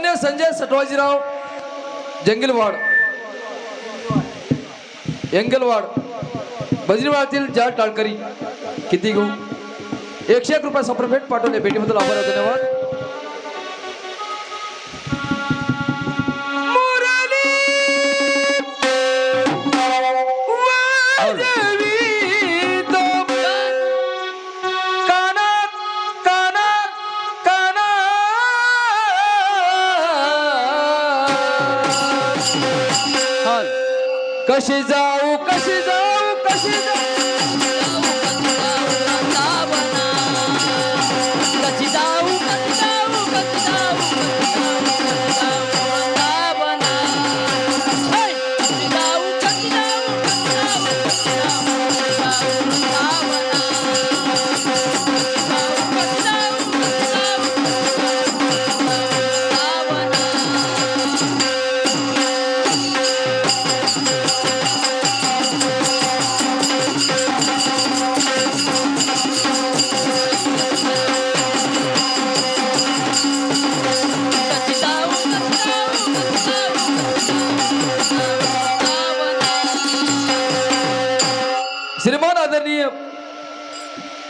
आदरणीय संजय सटवाजीराव जंगलवाड. यंगलवाड. बजरीवाडातील जाड टाळकरी. किती घेऊ? एकशे एक रुपये सप्रफेट पाठवले. भेटीबद्दल आभार धन्यवाद. is up.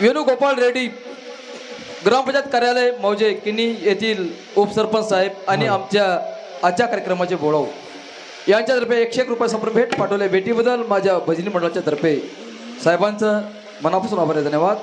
वेणुगोपाल रेड्डी ग्रामपंचायत कार्यालय मौजे किनी येथील उपसरपंच साहेब आणि आमच्या आजच्या कार्यक्रमाचे बोळव यांच्यातर्फे एकशे एक रुपये संपर्क भेट पाठवले. भेटीबद्दल माझ्या भजनी मंडळाच्या तर्फे साहेबांचं मनापासून आभार आहे. धन्यवाद.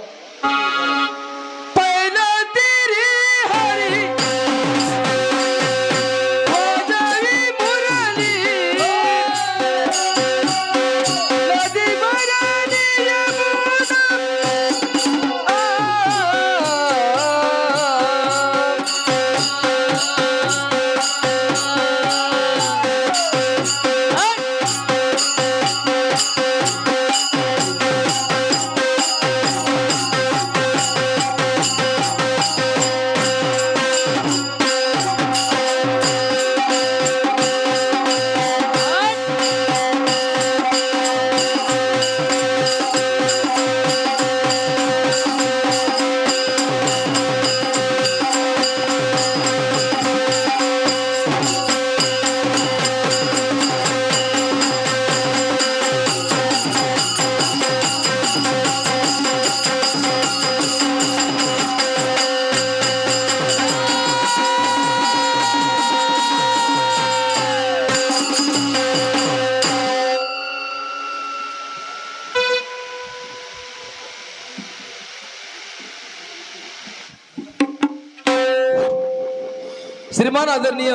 आदरणीय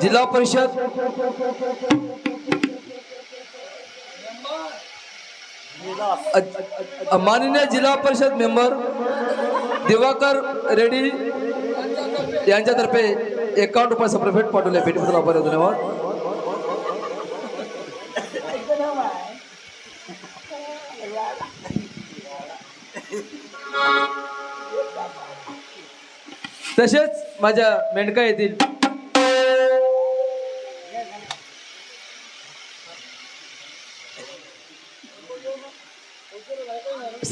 जिल्हा परिषद. माननीय जिल्हा परिषद मेंबर दिवाकर रेड्डी यांच्यातर्फे एकावन्न रुपये सप्रफेट पाठवले. भेटीबद्दल आभार धन्यवाद. तसेच माझ्या मेंढका येथील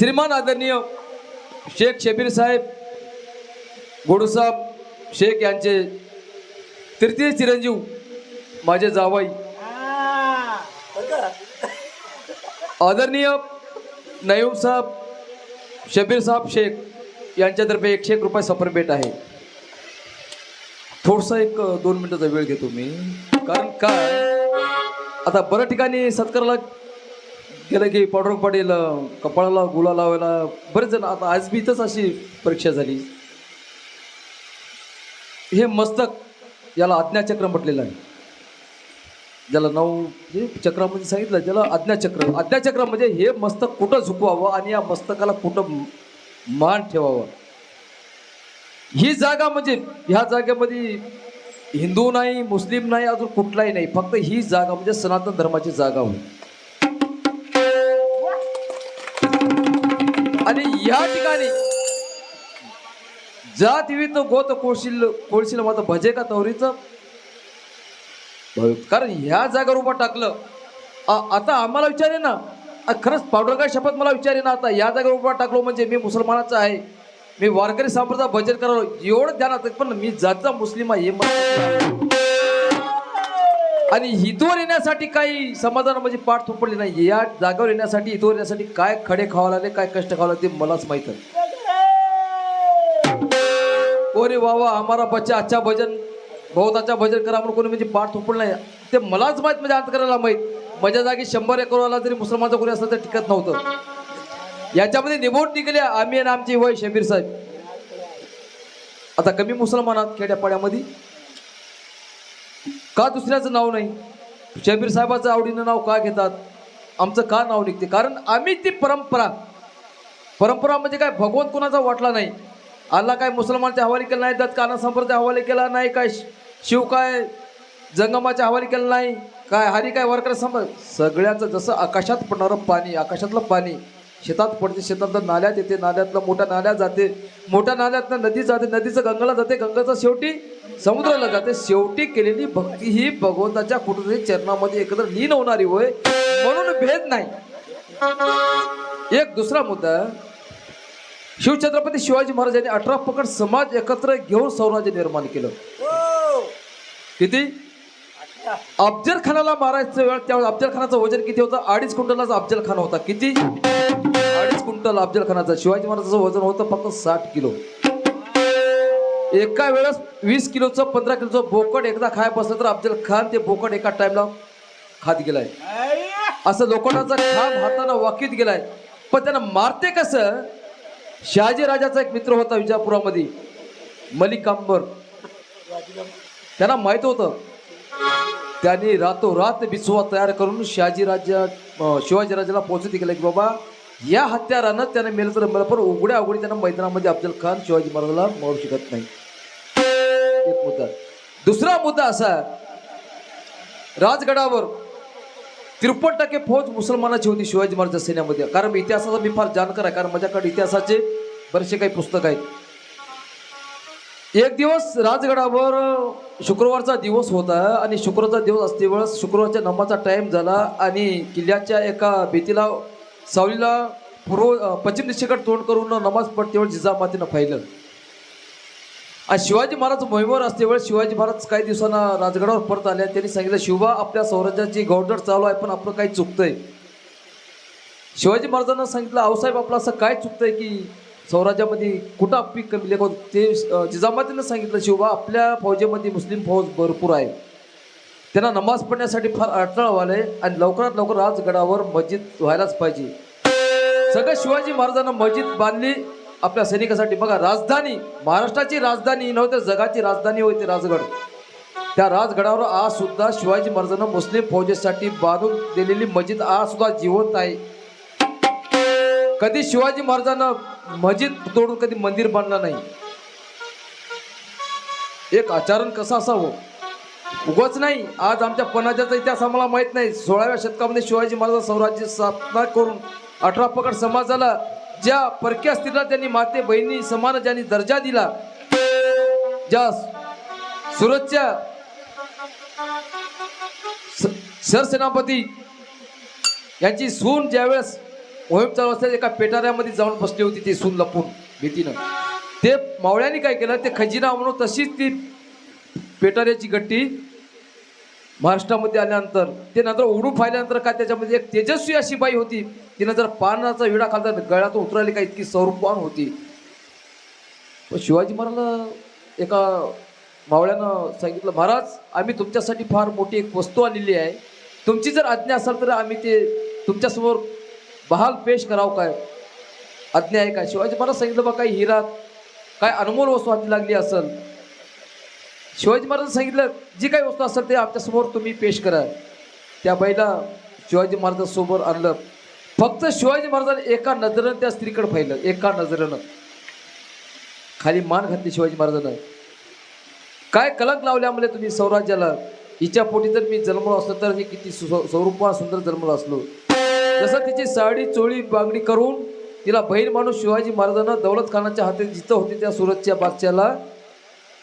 श्रीमान आदरणीय शेख शबीर साहेब गोडूसाहेब शेख यांचे तृतीय चिरंजीव माझे जावई. आदरणीय नयूम साहेब शबीर साहेब शेख यांच्यातर्फे एकशे एक रुपये सफर भेट आहे. थोडसा एक दोन मिनिटाचा वेळ घेतो मी. कारण काय? आता बऱ्या ठिकाणी सत्काराला गेलं की पांडुरंग पाटील कपाळाला गुला लावायला बरेच जण आता आज बी इथंच अशी परीक्षा झाली. हे मस्तक याला आज्ञाचक्र म्हटलेलं आहे. ज्याला नऊ हे चक्रामध्ये सांगितलं ज्याला आज्ञाचक्र. आज्ञाचक्र म्हणजे हे मस्तक कुठं झुकवावं आणि या मस्तकाला कुठं मान ठेवावं? ही जागा म्हणजे ह्या जागेमध्ये हिंदू नाही मुस्लिम नाही अजून कुठलाही नाही. फक्त ही जागा म्हणजे सनातन धर्माची जागा होती या ठिकाणी जात विविध गोत कोळशील कोळशील माझं भजे का तवरीचं? कारण ह्या जागेवर उभं टाकलं. आता आम्हाला विचारे ना. खरंच खरंच पावडरगाय शपथ मला विचारे ना आता. या जागेवर उभा टाकलो म्हणजे मी मुसलमानाचा आहे. मी वारकरी संप्रदाय भजन करावं एवढं ध्यानात पण मी जातचा मुस्लिम आहे हे मला आणि हितवर येण्यासाठी काही समाधान म्हणजे पाठ थोपडली नाही. या जागेवर येण्यासाठी हितवर येण्यासाठी काय खडे खावा लागले काय कष्ट खावा लागले ते मलाच माहीत आहे. कोणी वावा आम्हाला बच्चा अच्छा भजन बहुत भजन करा म्हणून कोणी म्हणजे पाठ थोपडलं नाही. ते मलाच माहीत म्हणजे अंत करायला माहीत. माझ्या जागी शंभर एकर आला तरी मुसलमानचं कोणी असलं तर टिकत नव्हतं. याच्यामध्ये निवड निघाली आम्ही आणि आमचे वय शबीर साहेब. आता कमी मुसलमानात खेड्यापाड्यामध्ये का दुसऱ्याचं नाव नाही? शबीर साहेबाचं आवडीनं नाव का घेतात? आमचं का नाव निघते? कारण आम्ही ती परंपरा परंपरा म्हणजे काय? भगवंत कुणाचा वाटला नाही. अल्ला काय मुसलमानच्या हवाली केला नाही दत्त काना संप्रदाय हवाली केला नाही काय शिव काय जंगमाच्या हवाली केलं नाही काय हरी काय वारकरी सम सगळ्याचं जसं आकाशात पडणारं पाणी आकाशातलं पाणी शेतात पडते शेतातलं नाल्यात येते नाल्यातलं मोठ्या नाल्यात जाते. मोठ्या नाल्यातनं नदी जाते नदीचं गंगाला जाते. गंगाचं शेवटी समुद्राला जाते. शेवटी केलेली भक्ती ही भगवंताच्या कुठेतरी चरणामध्ये एकत्र लीन होणारी होय. म्हणून भेद नाही. एक दुसरा मुद्दा. शिवछत्रपती शिवाजी महाराज यांनी अठरा पकड समाज एकत्र घेऊन स्वराज्य निर्माण केलं. किती? अफजल खानाला मारायचं वेळ त्यावेळेस अफजल खानाचं वजन किती होतं? अडीच क्विंटलच अफजल खान होता. किती? अडीच क्विंटल अफजल खानाचं शिवाजी महाराजाचं वजन होतं फक्त साठ किलो. एका वेळेस वीस किलोचं पंधरा किलोचं बोकड एकदा खाय बसलं तर अफजल खान ते बोकड एका टाइमला खात गेलाय. असं लोखंडाचा खांब हातानं वाकीत गेलाय. पण त्यांना मारते कसं? शहाजी राजाचा एक मित्र होता विजापुरामध्ये मलिक कांबर त्यांना माहीत होतं. त्यांनी रातोरात बिसुवा तयार करून शहाजी राजा शिवाजी राजाला पोहोचत गेलं की बाबा या हत्यारानं त्याने मेलं तर मला पण उघड्या उघडी त्यांना मैदानामध्ये अफजल खान शिवाजी महाराजाला मारू शकत नाही. एक मुद्दा. दुसरा मुद्दा असा राजगडावर त्रेपन्न टक्के फौज मुसलमानाची होती शिवाजी महाराज सैन्यामध्ये. कारण इतिहासाचा मी फार जाणकार आहे कारण माझ्याकडे इतिहासाचे बरेचसे काही पुस्तक आहेत. एक दिवस राजगडावर शुक्रवारचा दिवस होता आणि शुक्रवारचा दिवस असते शुक्रवारच्या नमाचा टाइम झाला आणि किल्ल्याच्या एका भीतीला सावलीला पूर्व पश्चिम दिशेकडे तोंड करून नमाज पडते जिजामातीनं पाहिलं. आणि शिवाजी महाराज मोहिमेवर असते शिवाजी महाराज काही दिवसांना राजगडावर परत आले. त्यांनी सांगितलं शिवा आपल्या स्वराज्याची गौडर चालू आहे पण आपलं काही चुकतंय. शिवाजी महाराजांना सांगितलं आऊसाहेब आपलं असं काय चुकतंय की स्वराज्यामध्ये कुठं पीक कमी लेख ते जिजामातीनं सांगितलं शिवबा आपल्या फौजेमध्ये मुस्लिम फौज भरपूर आहे. त्यांना नमाज पडण्यासाठी फार अडथळा व्हायला आणि लवकरात लवकर राजगडावर मस्जिद व्हायलाच पाहिजे. सगळं शिवाजी महाराजांना मस्जिद बांधली आपल्या सैनिकासाठी. बघा राजधानी महाराष्ट्राची राजधानी नव्हते जगाची राजधानी होती राजगड. त्या राजगडावर आज सुद्धा शिवाजी महाराजांना मुस्लिम फौजेसाठी बांधून दिलेली मस्जिद आज सुद्धा जिवंत आहे. कधी शिवाजी महाराजांना मस्जिद तोडून कधी मंदिर बांधलं नाही. एक आचरण कसं असावं? उगच नाही. आज आमच्या पणाजाचा इतिहास आम्हाला माहीत नाही. सोळाव्या शतकामध्ये शिवाजी महाराज स्वराज्य स्थापना करून अठरा पकड समाजाला ज्या परक्या स्त्रीला त्यांनी माते बहिणी समान ज्यांनी दर्जा दिला ज्या सुरतच्या सरसेनापती यांची सून ज्यावेळेस मोहीम चालू असताना एका पेटाऱ्यामध्ये जाऊन बसली होती ती सून लपून भीतीनं. ते मावळ्यांनी काय केलं ते खजिना म्हणून तशीच ती पेटाऱ्याची गट्टी महाराष्ट्रामध्ये आल्यानंतर ते नंतर उडून पाहिल्यानंतर काय त्याच्यामध्ये एक तेजस्वी अशी बाई होती तिनं जर पानाचा विडा खालता गळ्यातून उतरायली का इतकी स्वरूपवान होती. पण शिवाजी महाराजला एका मावळ्यानं सांगितलं महाराज आम्ही तुमच्यासाठी फार मोठी एक वस्तू आणलेली आहे. तुमची जर आज्ञा असाल तर आम्ही ते तुमच्यासमोर बहाल पेश करावं काय? आज्ञा आहे काय? शिवाजी महाराज सांगितलं बा काही हिरा काय अनमोल वस्तू हाती लागली असेल. शिवाजी महाराज सांगितलं जी काही वस्तू असेल ते आमच्यासमोर तुम्ही पेश करा. त्या बाईला शिवाजी महाराजांसमोर आणलं. फक्त शिवाजी महाराजांनी एका नजरेनं त्या स्त्रीकडे पाहिलं. एका नजरेनं. खाली मान घातली शिवाजी महाराजांना. काय कलंक लावल्यामुळे तुम्ही स्वराज्याला? हिच्या पोटी जर मी जन्मलो असलो तर मी किती सु- स्वरूपात सुंदर जन्मलो असलो. जसं तिची साडी चोळी बांगडी करून तिला बहीण माणूस शिवाजी महाराजांना दौलत खानाच्या हाती जिथं होती त्या सुरतच्या बादशाला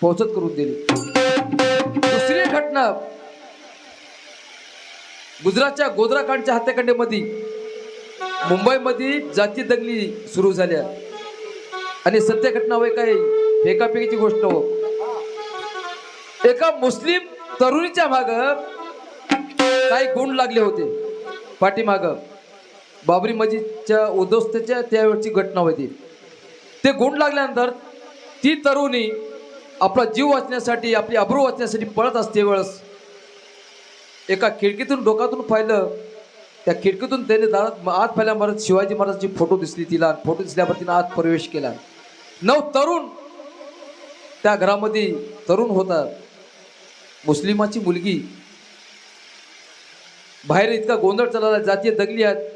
पोहोचत करून दिली. दुसरी घटना गुजरातच्या गोधराकांडच्या हत्याकांडेमध्ये मुंबईमध्ये जाती दंगली सुरू झाल्या. आणि सत्य घटना वय काय फेकाफेकीची गोष्ट हो. एका मुस्लिम तरुणीच्या माग काही गुण लागले होते. पाठीमाग. बाबरी मस्जिदच्या उद्ध्वस्तेच्या त्यावेळची घटना होती. ते गुण लागल्यानंतर ती तरुणी आपला जीव वाचण्यासाठी आपली अब्रू वाचण्यासाठी पळत असते वेळेस. एका खिडकीतून डोकातून पाहिलं. त्या खिडकीतून त्याने दारात आत पाहिल्यावर शिवाजी महाराजांची फोटो दिसली तिला फोटो दिसल्यावर तिनं आत प्रवेश केला. नऊ तरुण त्या घरामध्ये तरुण होता. मुस्लिमाची मुलगी. बाहेर इतका गोंधळ चालला जातीय दगली आहेत.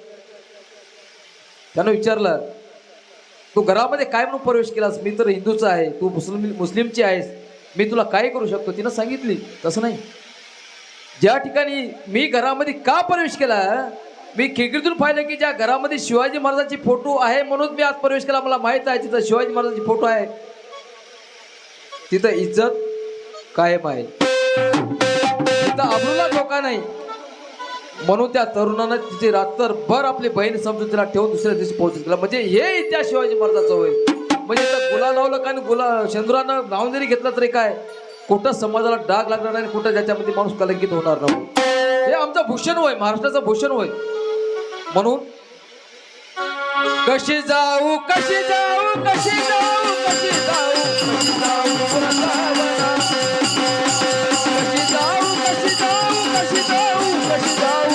त्यानं विचारलं तू घरामध्ये काय म्हणून प्रवेश केलास? मी तर हिंदूचा आहे. तू मुस्लिम मुस्लिमची आहेस. मी तुला काय करू शकतो? तिनं सांगितली तसं नाही. ज्या ठिकाणी मी घरामध्ये का प्रवेश केला मी खिडकीतून पाहिलं की ज्या घरामध्ये शिवाजी महाराजांची फोटो आहे म्हणून मी आज प्रवेश केला. मला माहीत आहे तिथं शिवाजी महाराजांची फोटो आहे. तिथं इज्जत कायम आहे. तिथं अब्रूला धोका नाही. म्हणून त्या तरुणानं तिचे रात्रभर आपली बहीण समजून तिला ठेवून दुसऱ्या दिवशी पोहोचून दिला म्हणजे हे इतिहास शिवाजी महाराजाचं होय. म्हणजे गुला लावलं का आणि गुला शेंदुरानं नाव जरी घेतलं तरी काय? कुठं समाजाला डाग लागणार नाही आणि कुठं ज्याच्यामध्ये माणूस कलंकित होणार नाही हे आमचं भूषण होय महाराष्ट्राचं भूषण होय. म्हणून कशी जाऊ कशी जाऊ कशी जाऊ कशी जाऊ कशी जाऊ कशी जाऊ कशी जाऊ कशी जाऊ.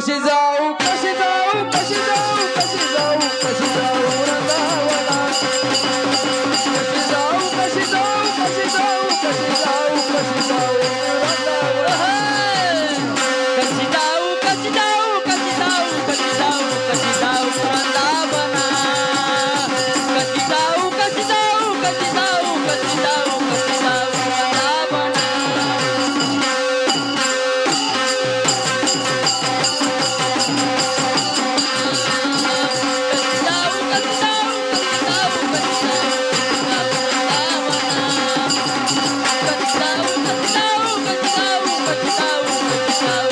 कशी जाऊ कशी जाऊ कशी जाऊ कशी जाऊ कशी जाऊ कशी जाऊ कशी जाऊ कशी जाऊ कशी जाऊ कशी जाऊ show.